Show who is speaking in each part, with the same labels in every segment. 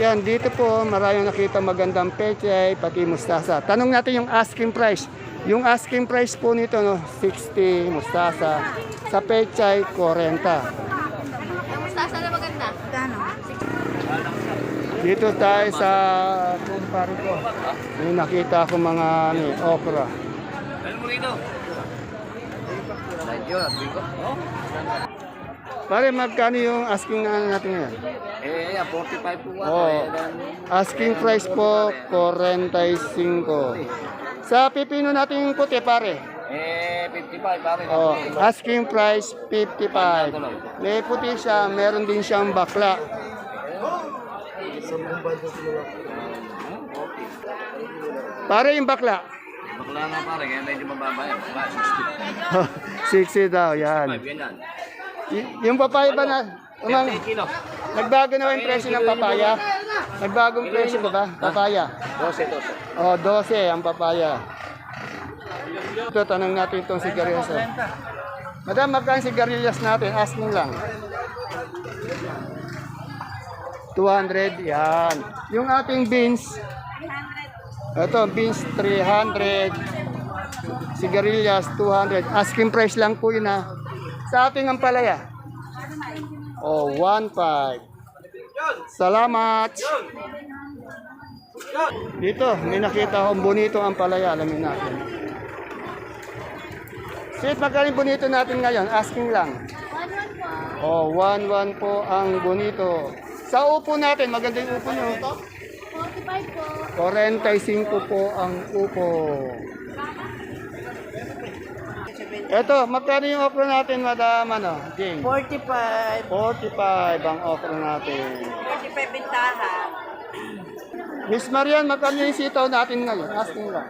Speaker 1: Yan, dito po, maraming nakita magandang peche, pati mustasa. Tanong natin yung asking price. Yung asking price po nito, no, 60 mustasa. Sa pechay, 40.
Speaker 2: Mustasa na maganda.
Speaker 1: Dito tayo sa kumpare ko. May nakita ko mga ano, okra. Pare, magkano yung asking ano natin ngayon?
Speaker 3: Eh, yeah, 45 po nga.
Speaker 1: Oh, asking price po, 45. Sa pipino natin yung puti, pare.
Speaker 3: Eh, 55 pare.
Speaker 1: Oh, asking price 55. May puti siya, meron din siyang bakla. Pare yung bakla.
Speaker 3: Bakla nga pare, kaya medyo mababa yan. Ba,
Speaker 1: 60 daw, yan.
Speaker 3: 65 yan yan.
Speaker 1: Y- yung papaya ba na? Umang,
Speaker 3: 10 kilo.
Speaker 1: nagbago na ba yung presyo ng papaya? Nagbagong presyo ba ba? Papaya.
Speaker 3: 12, 12.
Speaker 1: Oh, 12 ang papaya. Ito, tanong natin itong sigarilyas. oh. Madam, magkano sigarilyas natin? Asking lang. 200, yan. Yung ating beans, ito, beans 300, sigarilyas 200. Asking price lang po yun ha. Sa ating ampalaya. Oh, 1.5. Salamat. Dito, may nakita akong bonito ang palaya. Alamin natin. Sweet, magkano yung bonito natin ngayon? Asking lang. Oh, 1-1 po ang bonito. Sa upo natin, maganda yung upo nyo.
Speaker 2: 45 po.
Speaker 1: 45 po ang upo. Eto, magkano yung okra natin, madam, ano, Jane?
Speaker 4: 45.
Speaker 1: 45 ang okra natin.
Speaker 4: 45 bintahan.
Speaker 1: Miss Marian, magkano yung sitaw natin ngayon? Asking lang.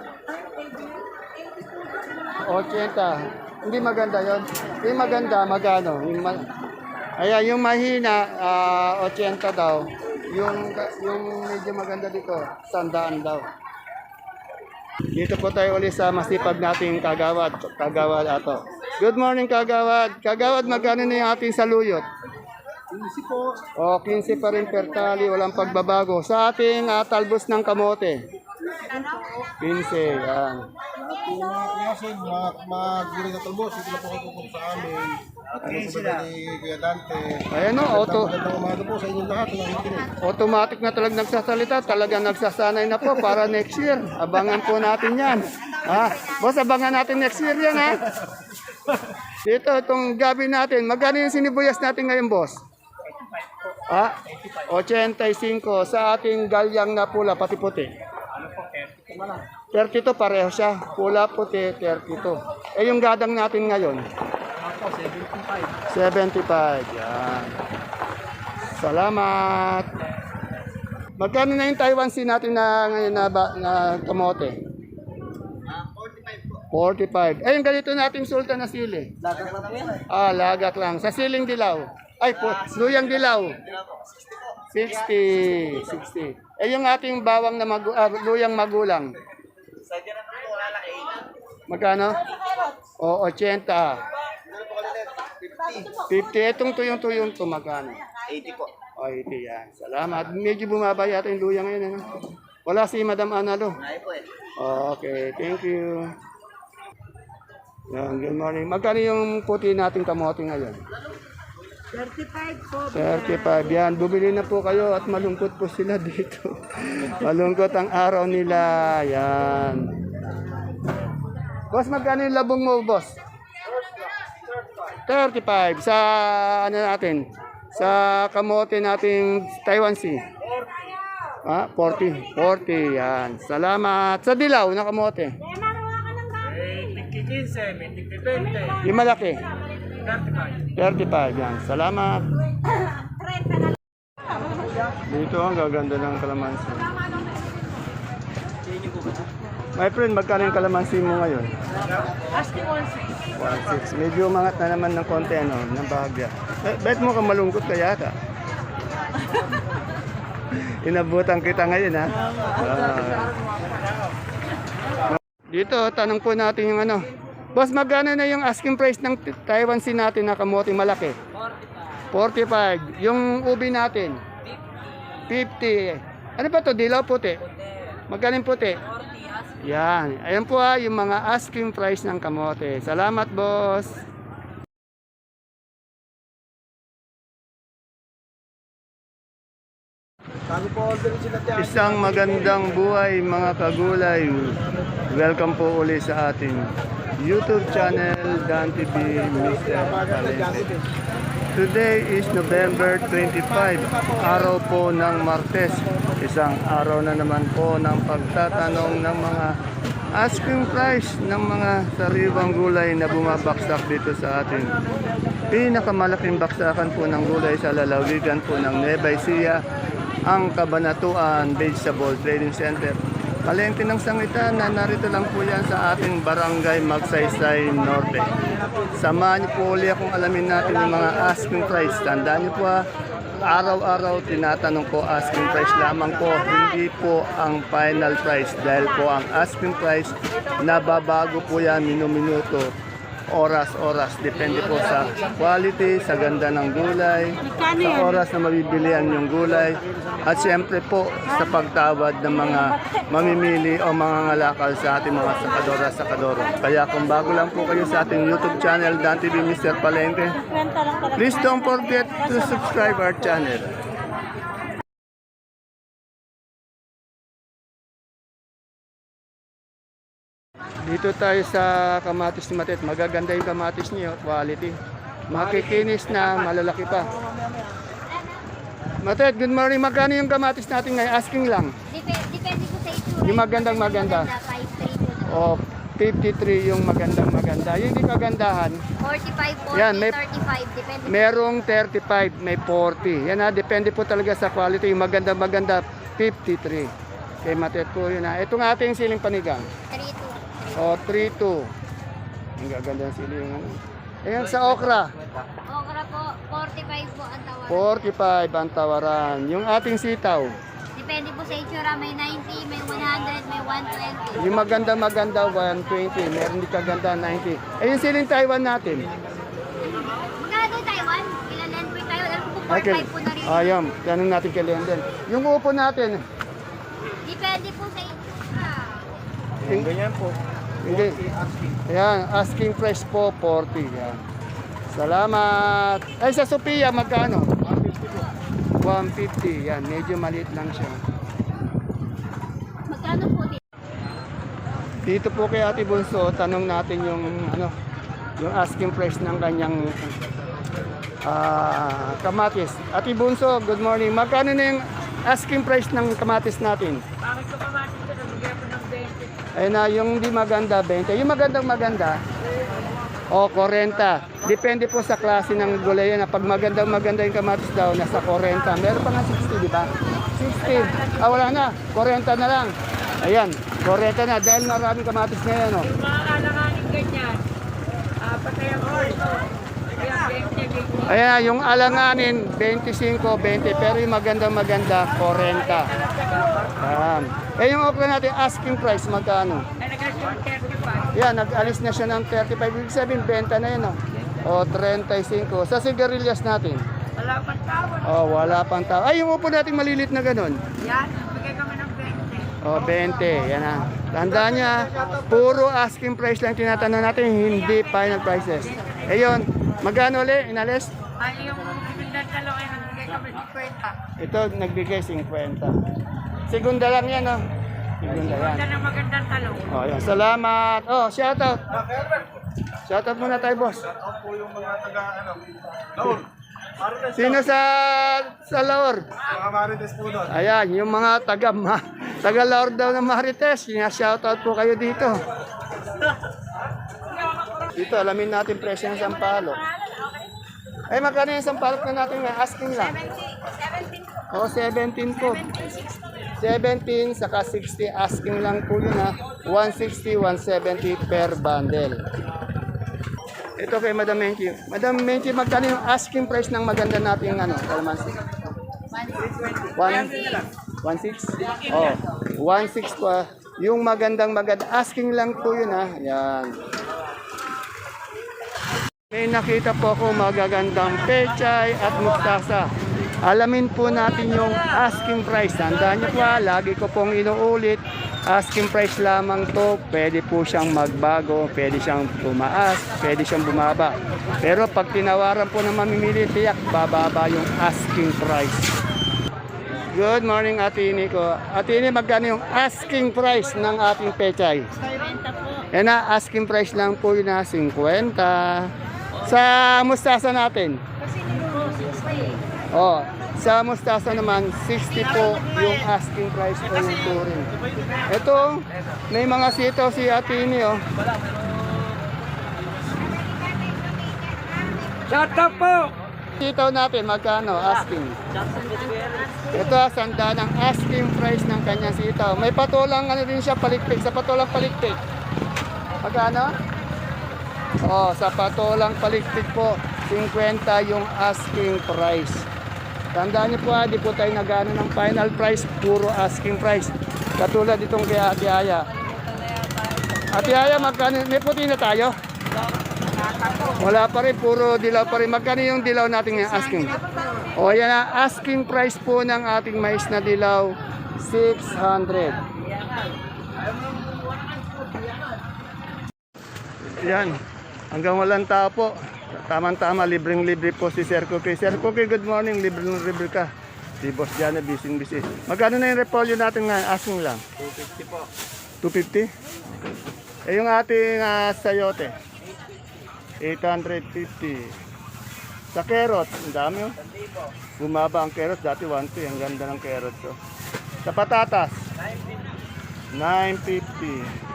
Speaker 1: 80. Hindi maganda yon. Yung maganda, magano? Yung ma- Ayan, yung mahina, ah, 80 daw. Yung, yung medyo maganda dito, sandaan daw. Dito po tayo ulit sa masipag nating kagawad. Kagawad ato. Good morning, kagawad. Kagawad, magkano na yung ating saluyot? 15 po. O, 15 pa rin per tali, walang pagbabago. Sa ating ah, talbos ng kamote. 15, yan.
Speaker 5: Kasi mag-giring at talbos, ito na po pupunta sa amin. At ano po ba ni Kuya Dante.
Speaker 1: Ayan o, auto,
Speaker 5: Magandang umaga po sa inyong lahat. Nakikinig.
Speaker 1: automatic na talagang nagsasalita. Talagang nagsasanay na po para next year. Abangan po natin yan. Ha? Boss, abangan natin next year yan ha. Dito, itong gabi natin. Magkano yung sinibuyas natin ngayon, boss? Ah, 85 sa ating galyang na pula, pati puti. 32 pareho siya. Pula, puti, 32. Eh, yung gadang natin ngayon? 75. yan. Salamat. Magkano na yung Taiwan Sea natin na ngayon na, ba, na kamote? 45. Eh, yung ganito nating sultan na sili.
Speaker 4: Lagak lang po.
Speaker 1: Ah, lagak lang. Sa siling dilaw. Ay, po, luyang dilaw. 60. 60. Eh, yung ating bawang na magu ah, luyang magulang. Magkano? O, 80. 50. Itong tuyong-tuyong to, magkano?
Speaker 3: 80 po.
Speaker 1: O, 80 yan. Salamat. Medyo bumaba yata yung luyang ngayon. Ano? Wala si Madam Analo.
Speaker 3: Ay po eh.
Speaker 1: Okay, thank you. Yan, good morning. Magkano yung puti nating kamote ngayon?
Speaker 4: 35 po.
Speaker 1: 35. Yan, bumili na po kayo at malungkot po sila dito. malungkot ang araw nila. Yan. Boss, magkano yung labong mo, boss? 35. Sa ano natin? Sa kamote nating Taiwan Sea. Ah, 40. 40. Yan. Salamat. Sa dilaw na kamote. Yung malaki. 35. Yan. Salamat. Dito ang gaganda ng kalamansi. My friend, magkano yung kalamansi mo ngayon?
Speaker 4: Asking 16.
Speaker 1: 1.6. Medyo umangat na naman ng konti, ano, ng bahagya. Eh, bet mo ka malungkot ka yata. Inabutan kita ngayon, ha? Ah. Dito, tanong po natin yung ano. Boss, magkano na yung asking price ng Taiwan Sea natin na kamote malaki? 45. 45. Yung ubi natin? 50. Ano ba to? Dilaw puti? Magkano puti? Yan. Ayan po ah, yung mga asking price ng kamote. Salamat, boss. Isang magandang buhay mga kagulay. Welcome po uli sa ating YouTube channel Dan TV Mr. Palente. Today is November 25, araw po ng Martes. Isang araw na naman po ng pagtatanong ng mga asking price ng mga sariwang gulay na bumabaksak dito sa ating pinakamalaking baksakan po ng gulay sa lalawigan po ng Nueva Ecija, ang Kabanatuan Vegetable Trading Center. Palengke ng sangitan na narito lang po yan sa ating barangay Magsaysay Norte. Samahan niyo po ulit akong alamin natin yung mga asking price. Tandaan niyo po ha, araw-araw tinatanong ko asking price lamang po, hindi po ang final price dahil po ang asking price nababago po yan minuminuto oras-oras. Depende po sa quality, sa ganda ng gulay, sa oras na mabibilihan yung gulay, at siyempre po sa pagtawad ng mga mamimili o mga ngalakal sa ating mga sakadora sakadoro. Kaya kung bago lang po kayo sa ating YouTube channel, Dan TV Mr. Palengke, please don't forget to subscribe our channel. Dito tayo sa kamatis ni Matet. Magaganda yung kamatis niyo, quality. Makikinis na, malalaki pa. Matet, good morning. Magkano yung kamatis natin ngayon? Asking lang.
Speaker 2: Dep- depende po sa itsura.
Speaker 1: Yung magandang maganda.
Speaker 2: 5-3 po.
Speaker 1: O, 53 yung magandang maganda. Yung hindi kagandahan,
Speaker 2: 45, 40,
Speaker 1: Yan, may-
Speaker 2: 35. Depende
Speaker 1: merong 35, may 40. Yan ha, depende po talaga sa quality. Yung magandang maganda, 53. Kay Matet po yun ha. Ito nga ating siling panigang.
Speaker 2: 32.
Speaker 1: O, 3-2. Ang gaganda ng siling. ano. Ayan sa okra.
Speaker 2: Okra po, 45 po ang tawag.
Speaker 1: 45 ang tawaran. Yung ating sitaw,
Speaker 2: Depende po sa itsura. May 90, may 100, may 120.
Speaker 1: yung maganda maganda 120, meron di kaganda 90. Eh yung siling Taiwan natin.
Speaker 2: Magkano Taiwan? Kailan po tayo? Alam po 45
Speaker 1: Okay.
Speaker 2: po na rin.
Speaker 1: Ayun, tanong natin kay Lendel. Yung upo natin,
Speaker 2: Depende po sa itsura.
Speaker 1: yung ganyan po. Hindi. Ayan, asking price po 40. Yan. Salamat. Ay sa Sophia magkano? 150. Yan, medyo maliit lang siya.
Speaker 2: Magkano po din?
Speaker 1: Dito po kay Ate Bunso, tanong natin yung ano, yung asking price ng kanyang ah, kamatis. Ate Bunso, good morning. Magkano na yung asking price ng kamatis natin?
Speaker 4: Bakit ko ng 20.
Speaker 1: Ayun na, yung di maganda, 20. Yung magandang maganda, o 40. Depende po sa klase ng gulay yan. Pag magandang maganda yung kamatis daw, nasa 40. Meron pa nga 60, di ba? 60. Ah, wala na. 40 na lang. Ayan, 40 na. Dahil maraming kamatis ngayon, oh.
Speaker 4: Yung mga alanganin ganyan, ah, patay ang orto. Kaya 20, 20.
Speaker 1: Ayan, yung alanganin, 25, 20. Pero yung magandang maganda, 40. Ayan. Eh, yung okra natin, asking price, magkano?
Speaker 4: Ay, nag-assume 35.
Speaker 1: Yan, nag-alis na siya ng 35. Ibig sabihin, benta na yun, oh. O, 35. Sa sigarilyas natin,
Speaker 4: Wala pang tawad.
Speaker 1: oh, wala pang tao. Ay, yung upo natin malilit na ganun.
Speaker 4: Yan, bigay kami ng 20.
Speaker 1: O, 20. Yan na. Tandaan niya, puro asking price lang tinatanong natin, hindi final prices. Eh yun, magkano ulit, inalis?
Speaker 4: Ay, yung bibigyan talo ay nagbigay kami 50.
Speaker 1: Ito, nagbigay 50. Segunda lang yan, oh. Segunda yan.
Speaker 4: Ganda ng magandang talo.
Speaker 1: Oh, yan. Salamat. Oh, shout out. Shout out muna tayo, boss.
Speaker 5: po yung mga taga, ano, Laon.
Speaker 1: Sino sa sa Laor?
Speaker 5: mga Marites po doon.
Speaker 1: Ayan, yung mga taga ma, taga Laor daw ng Marites, shout out po kayo dito. Dito, alamin natin presyo ng sampalok. Ay, magkano yung sampalok na natin nga? Asking lang. 17 O, 17 po. 17, saka 60. Asking lang po yun ha. 160, 170 per bundle. Ito kay Madam Menchi. Madam Menchi, magkano yung asking price ng maganda nating ano, kalamansi? 1 1.6? Oh, 1.6 pa. Yung magandang maganda. Asking lang po yun ha. Yan. May nakita po ako magagandang pechay at mustasa. Alamin po natin yung asking price. Tandaan niyo po, ah, lagi ko pong inuulit, asking price lamang to. Pwede po siyang magbago, pwede siyang tumaas, pwede siyang bumaba. Pero pag tinawaran po ng mamimili, tiyak bababa yung asking price. Good morning, Ate Nico. Ate Ini, magkano yung asking price ng ating pechay?
Speaker 2: 50 po.
Speaker 1: Yan na, asking price lang po yun na 50. Sa mustasa natin,
Speaker 2: Kasi po, 60.
Speaker 1: oh, sa mustasa naman, 60 po yung asking price po yung touring. Ito, may mga sitaw si Ate Ini, oh.
Speaker 4: Shut up po!
Speaker 1: Sitaw natin, magkano? Asking. Ito, sanda ng asking price ng kanyang sitaw. May patulang ano din siya, palikpik. Sa patulang palikpik. Magkano? Oh, sa patulang palikpik po, 50 yung asking price. Tandaan niyo po, ah, di po tayo nagano ng final price, puro asking price. Katulad itong kay Ate Aya. Ate Aya, magkano? May puti na tayo? Wala pa rin, puro dilaw pa rin. Magkano yung dilaw natin ngayon asking? O yan na, asking price po ng ating mais na dilaw, 600. Yan, hanggang walang tao po. Tamang-tama, libreng-libre po si Sir Cookie. Sir Cookie, good morning, libreng-libre ka. Si Boss Jana, busy-busy. Magkano na yung repolyo natin ngayon? Asking lang.
Speaker 3: 250 po.
Speaker 1: 250? Eh yung ating ah, sayote? 850. Sa carrot, ang dami oh. Bumaba ang carrot, dati 1 Ang ganda ng carrot oh. Sa patatas? 950.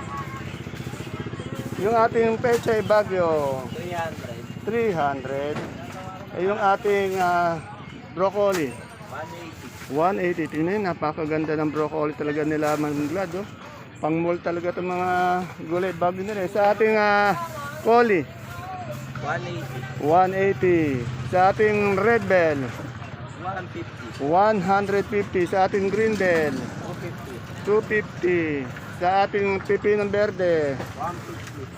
Speaker 1: Yung ating pechay bagyo?
Speaker 3: 300.
Speaker 1: 300. Eh yung ating ah, broccoli? 180.
Speaker 3: 180.
Speaker 1: Tingnan, napakaganda ng broccoli talaga nila manglad, oh. Pang-mall talaga itong mga gulay bagyo nila. Sa ating ah, coli,
Speaker 3: 180.
Speaker 1: 180. Sa ating red bell,
Speaker 3: 150.
Speaker 1: 150. Sa ating green bell,
Speaker 3: 250.
Speaker 1: 250. Sa ating pipinong verde,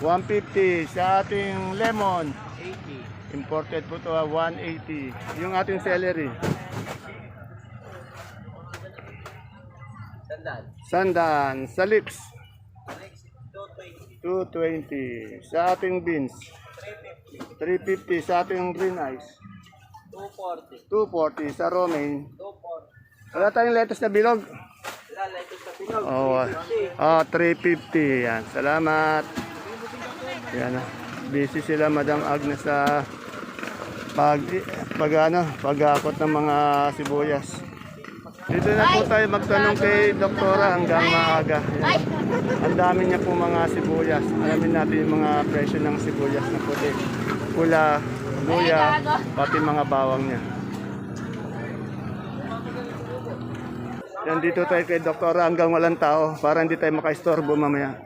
Speaker 3: 150.
Speaker 1: 150. Sa ating lemon,
Speaker 3: 80.
Speaker 1: imported po to ah, 180. Yung ating celery,
Speaker 3: Sandal.
Speaker 1: sandan. Sa lips, 220.
Speaker 3: 220.
Speaker 1: Sa ating beans, 350. Sa ating green ice, 240.
Speaker 3: 240.
Speaker 1: Sa romaine,
Speaker 3: 240.
Speaker 1: wala tayong lettuce na bilog. Oh, ah, 350. Yan. Salamat. Yan ah. Busy sila Madam Agnes sa pag pag ano, pag-akot ng mga sibuyas. Dito na po tayo magtanong kay doktora hanggang maaga. Ang dami niya po mga sibuyas. Alamin natin yung mga presyo ng sibuyas na puti. Pula, luya, pati mga bawang niya. Yan dito tayo kay doktora hanggang walang tao para hindi tayo makaistorbo mamaya.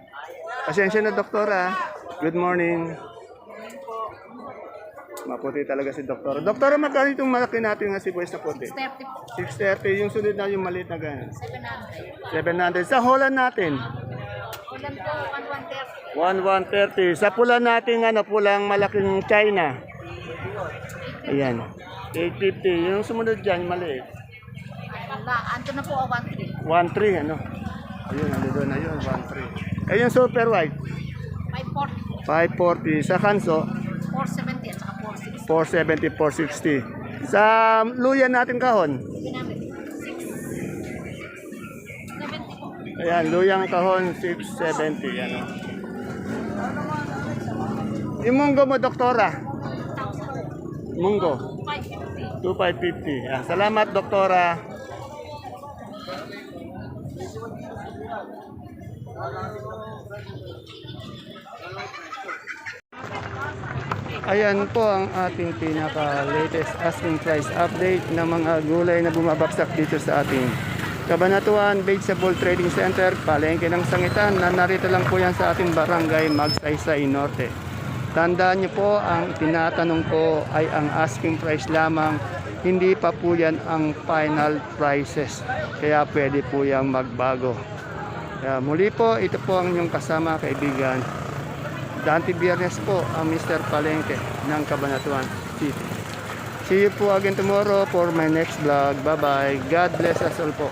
Speaker 1: Pasensya na doktora. Good morning. Maputi talaga si doktora. Doktora, magkano itong malaki natin na sibuyas na puti?
Speaker 2: 30 po.
Speaker 1: 630. Yung sunod na yung maliit na ganyan.
Speaker 2: 700.
Speaker 1: 700. Sa Holland natin?
Speaker 2: Ilan po?
Speaker 1: 1130.
Speaker 2: 130.
Speaker 1: Sa pula natin, ano, pulang malaking China. Ayan. 850. Yung sumunod dyan, maliit.
Speaker 2: Wala. Anto na po, 130.
Speaker 1: 13, ano? Ayun, ano doon na yun, 13. Eh, yung super white,
Speaker 2: 540.
Speaker 1: 540. Sa kanso,
Speaker 2: 470 at saka 460.
Speaker 1: 470, 460. Sa luya natin kahon,
Speaker 2: Ginamit. 670 po.
Speaker 1: ayan, luyang kahon, 670. Yan, oh. Yung munggo mo, doktora? Munggo,
Speaker 2: 550.
Speaker 1: 2550. Yan. Salamat, doktora. Ayan po ang ating pinaka-latest asking price update ng mga gulay na bumabaksak dito sa ating Kabanatuan Vegetable Trading Center, palengke ng sangitan na narito lang po yan sa ating barangay Magsaysay Norte. Tandaan niyo po, ang tinatanong ko ay ang asking price lamang, hindi pa po yan ang final prices. Kaya pwede po yang magbago. Kaya muli po, ito po ang inyong kasama kaibigan, Dante Biernes po ang Mr. Palengke ng Cabanatuan City. See you po again tomorrow for my next vlog. Bye-bye. God bless us all po.